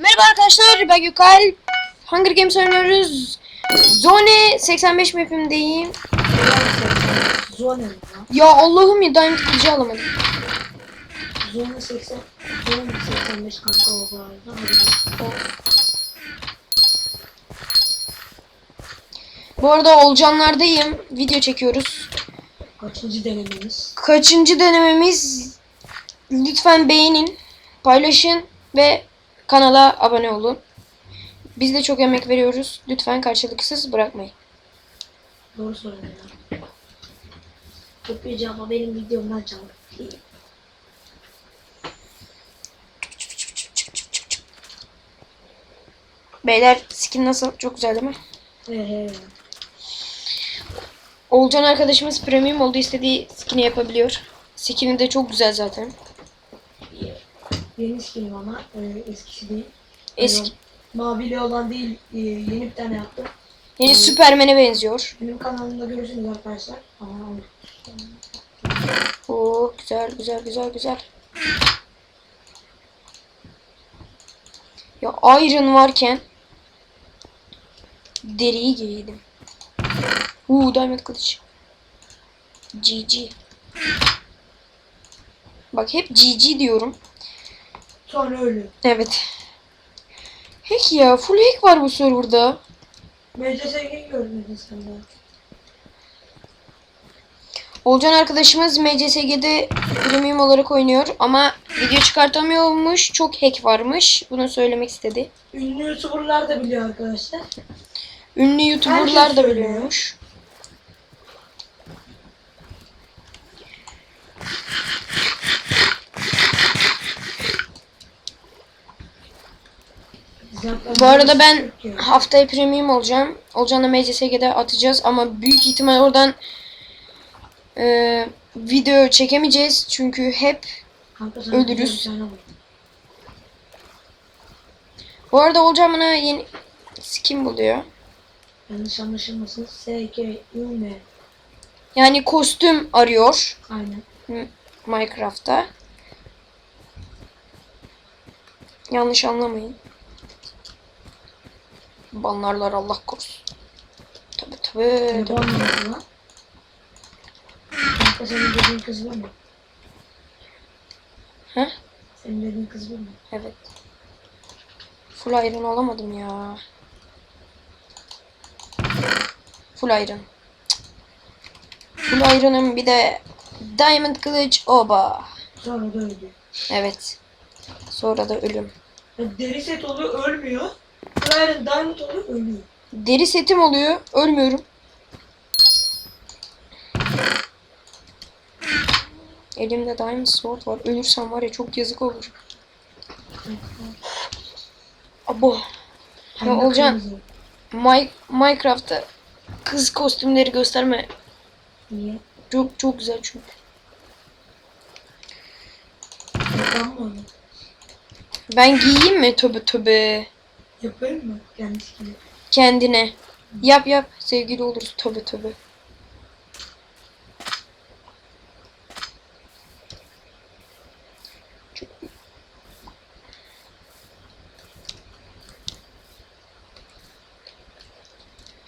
Merhaba arkadaşlar ben Gökal. Hunger Games oynuyoruz. Zone 85 map'imdeyim. Zone mi? Ya Allah'ım ya Diamond kılıcı alamadım. Zone 80, Zone 85 kanka o bu arada. Hadi Bu arada Olcanlardayım. Video çekiyoruz. Kaçıncı denememiz? Kaçıncı denememiz? Lütfen beğenin, paylaşın ve kanala abone olun. Biz de çok emek veriyoruz. Lütfen karşılıksız bırakmayın. Doğru söyledin ya. Kopyacı ama benim videomdan çalın. Beyler skin nasıl? Çok güzel değil mi? Olcan arkadaşımız premium oldu istediği skin'i yapabiliyor. Skin'i de çok güzel zaten. Yeni skinim ama e, eskisi değil. Eski Mavili olan değil, e, yeni bir tane yaptım. yeni Superman'e benziyor. Benim kanalımda görürsünüz arkadaşlar. Ama Oo güzel güzel güzel güzel. Ya Iron varken deriyi giydim. Uuu Diamond kılıç. GG. Bak hep GG diyorum. Sonra ölü. Evet. Hack ya full hack var bu serverda. MCSG'yi görmedin sen de. Olcan arkadaşımız MCSG'de premium olarak oynuyor ama video çıkartamıyormuş. Çok hack varmış. Bunu söylemek istedi. Ünlü YouTuber'lar da biliyor arkadaşlar. Ünlü YouTuber'lar da biliyormuş. Bu arada ben haftaya premium olacağım. Olcan'la MCSG'de atacağız ama büyük ihtimal oradan e, video çekemeyeceğiz. Çünkü hep ölürüz. bu arada Olcan bana yeni skin buluyor. Yanlış anlaşılmasın. S, K, U, M. Yani kostüm arıyor Aynen. Minecraft'ta. Yanlış anlamayın. Banlarlar Allah korusun. Tabi tabi. Lan? Kanka senin dediğin kız bu mu? He? Senin dediğin kız bu mu? Evet. Full iron olamadım ya. Full iron. Full iron'ım bir de diamond kılıç oba. Sonra da öldü. Evet. Sonra da ölüm. Deri set oluyor ölmüyor. Iron Diamond oluyor ölüyor. Deri setim oluyor. Ölmüyorum. Elimde diamond sword var. Ölürsem var ya çok yazık olur. Abo. De Olcan. My, Minecraft'ta kız kostümleri gösterme. Niye? Çok çok güzel çünkü. Ben giyeyim mi? Töbe töbe. Yapayım mı? Kendisi gibi. Kendine. Yap yap. Sevgili oluruz. Töbe. Çok-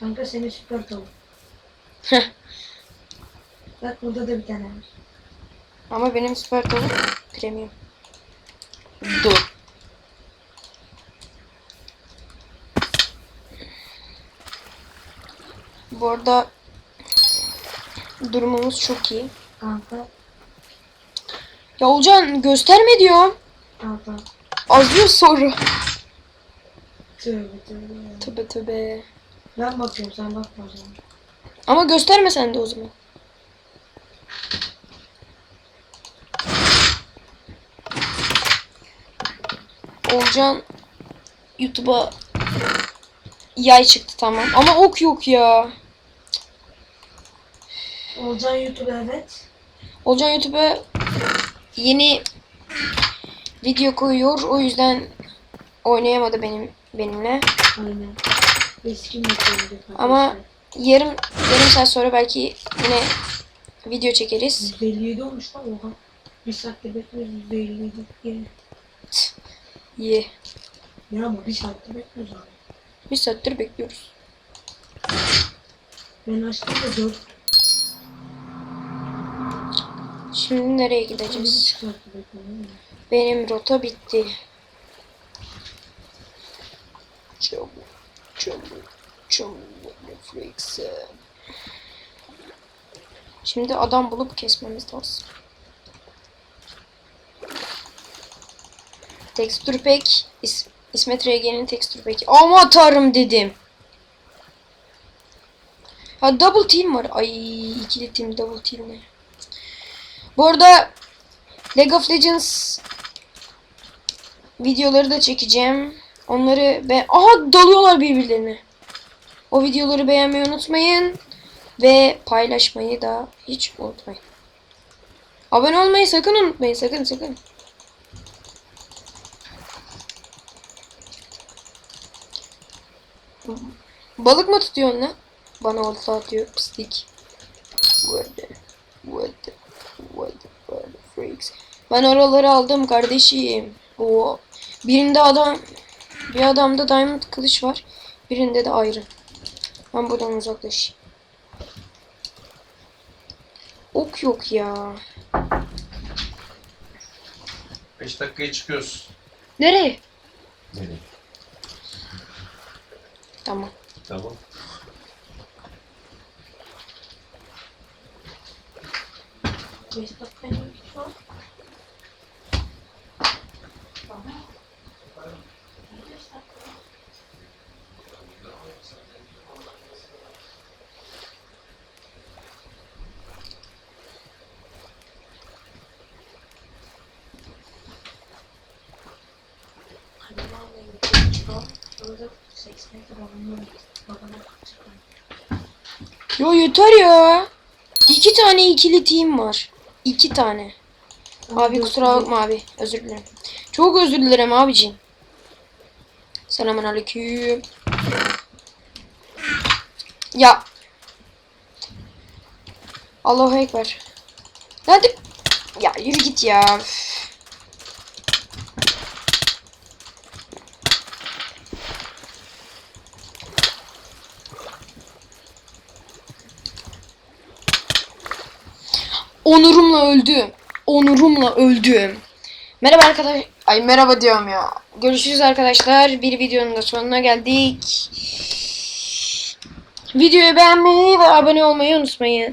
Kanka senin süper tavuk. Bak burada da bir tane var. Ama benim süper tavuk premium. Dur. Bu arada durumumuz çok iyi. Kanka. Ya Olcan gösterme diyorum. Kanka. Azıyor soru. Tövbe tövbe. Töbe töbe. Ben bakıyorum sen bakma o zaman. Ama gösterme sen de o zaman. Olcan YouTube'a yay çıktı tamam. Ama ok yok ya. Olcan YouTube evet. Olcan YouTube'a yeni video koyuyor. O yüzden oynayamadı benim benimle. Aynen. Eski yapıyorduk Ama yarım yarım saat sonra belki yine video çekeriz. %57 olmuş lan oha. Bir saatte bekliyoruz %57. Yani Ye. Ya ama bir saatte bekliyoruz abi. Bir saattir bekliyoruz. Ben açtım da dört. Şimdi nereye gideceğiz? Benim rota bitti. Çabuk, çabuk, çabuk. Netflix'e. Şimdi adam bulup kesmemiz lazım. Tekstür pek İs İsmet RG'nin tekstür peki. Ama tanrım dedim. Ha double team var. Ay ikili team double team ne? Bu arada League of Legends videoları da çekeceğim. Onları ve aha dalıyorlar birbirlerine. O videoları beğenmeyi unutmayın ve paylaşmayı da hiç unutmayın. Abone olmayı sakın unutmayın sakın sakın. Balık mı tutuyorsun lan? Bana olta atıyor pislik. What the, what the, freaks. Ben oraları aldım kardeşim. O birinde adam bir adamda diamond kılıç var. Birinde de iron. Ben buradan uzaklaşayım. Ok yok ya. 5 dakikaya çıkıyoruz. Nereye? Nereye? Tamam. Tamam. Babana çıkalım. Yo yeter ya. İki tane ikili team var. İki tane. Abi kusura bakma abi. Özür dilerim. Çok özür dilerim abicim. Selamun aleyküm. Ya. Allahu Ekber. Hadi. Ya yürü git ya. Üf. Onurumla öldüm. Onurumla öldüm. Merhaba arkadaş. Ay merhaba diyorum ya. Görüşürüz arkadaşlar. Bir videonun da sonuna geldik. Videoyu beğenmeyi ve abone olmayı unutmayın.